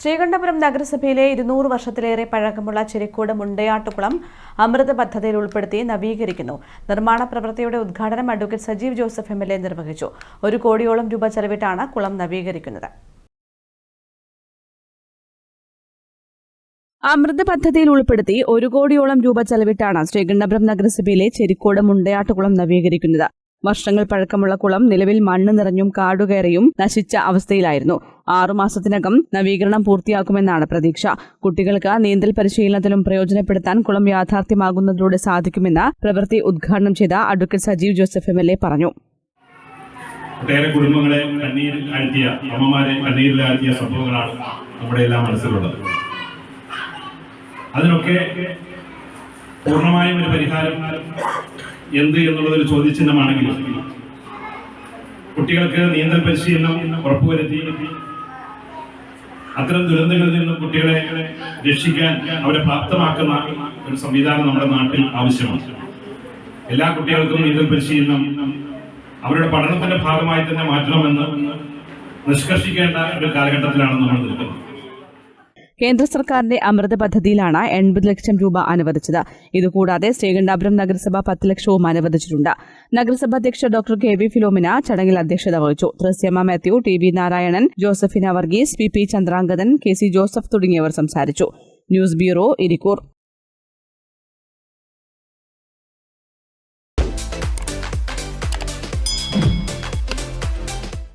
ശ്രീകണ്ഠപുരം നഗരസഭയിലെ ഇരുന്നൂറ് വർഷത്തിലേറെ പഴക്കമുള്ള ചെരിക്കോട് മുണ്ടയാട്ടുകുളം അമൃത പദ്ധതിയിൽ ഉൾപ്പെടുത്തി നവീകരിക്കുന്നു. നിർമ്മാണ പ്രവൃത്തിയുടെ ഉദ്ഘാടനം advocate Sajeev Joseph M L A നിർവഹിച്ചു. ഒരു കോടിയോളം രൂപ ചെലവിട്ടാണ് കുളം നവീകരിക്കുന്നത്. അമൃത് പദ്ധതിയിൽ ഉൾപ്പെടുത്തി ഒരു കോടിയോളം രൂപ ചെലവിട്ടാണ് ശ്രീകണ്ഠപുരം നഗരസഭയിലെ ചെരിക്കോട് മുണ്ടയാട്ടുകുളം നവീകരിക്കുന്നത്. വർഷങ്ങൾ പഴക്കമുള്ള കുളം നിലവിൽ മണ്ണ് നിറഞ്ഞും കാടുകയറിയും നശിച്ച അവസ്ഥയിലായിരുന്നു. ആറുമാസത്തിനകം നവീകരണം പൂർത്തിയാക്കുമെന്നാണ് പ്രതീക്ഷ. കുട്ടികൾക്ക് നീന്തൽ പരിശീലനത്തിലും പ്രയോജനപ്പെടുത്താൻ കുളം യാഥാർത്ഥ്യമാകുന്നതിലൂടെ സാധിക്കുമെന്ന് പ്രവൃത്തി ഉദ്ഘാടനം ചെയ്ത advocate Sajeev Joseph M L A പറഞ്ഞു. ഒട്ടേറെ കുടുംബങ്ങളെ കണ്ണീരിൽ ആഴ്ത്തിയ അമ്മമാരെ കണ്ണീരിൽ ആഴ്ത്തിയ സംഭവങ്ങളാണ് നമ്മുടെ എല്ലാം മനസ്സിലുള്ളത്. അതിനൊക്കെ പൂർണമായും ഒരു പരിഹാരം. എന്ത് എന്നുള്ളതൊരു ചോദ്യചിഹ്നമാണെങ്കിൽ കുട്ടികൾക്ക് നീന്തൽ പരിശീലനം ഉറപ്പുവരുത്തി അത്തരം ദുരന്തങ്ങളിൽ നിന്നും കുട്ടികളെ രക്ഷിക്കാൻ അവരെ പ്രാപ്തമാക്കുന്ന ഒരു സംവിധാനം നമ്മുടെ നാട്ടിൽ ആവശ്യമാണ്. എല്ലാ കുട്ടികൾക്കും നീന്തൽ പരിശീലനം അവരുടെ പഠനത്തിന്റെ ഭാഗമായി തന്നെ മാറ്റണമെന്ന് നിഷ്കർഷിക്കേണ്ട ഒരു കാലഘട്ടത്തിലാണ് നമ്മൾ നിൽക്കുന്നത്. കേന്ദ്ര സർക്കാരിന്റെ അമൃത പദ്ധതിയിലാണ് എൺപത് ലക്ഷം രൂപ അനുവദിച്ചത്. ഇതുകൂടാതെ ശ്രീകണ്ഠാപുരം നഗരസഭ പത്ത് ലക്ഷവും അനുവദിച്ചിട്ടുണ്ട്. നഗരസഭ അധ്യക്ഷ ഡോക്ടർ കെ വി ഫിലോമിന ചടങ്ങിൽ അധ്യക്ഷത വഹിച്ചു. Thresiamma Mathew T V Narayanan Josephina Varghese P P Chandrangathan K C Joseph തുടങ്ങിയവർ സംസാരിച്ചു. News bureau Irikkur.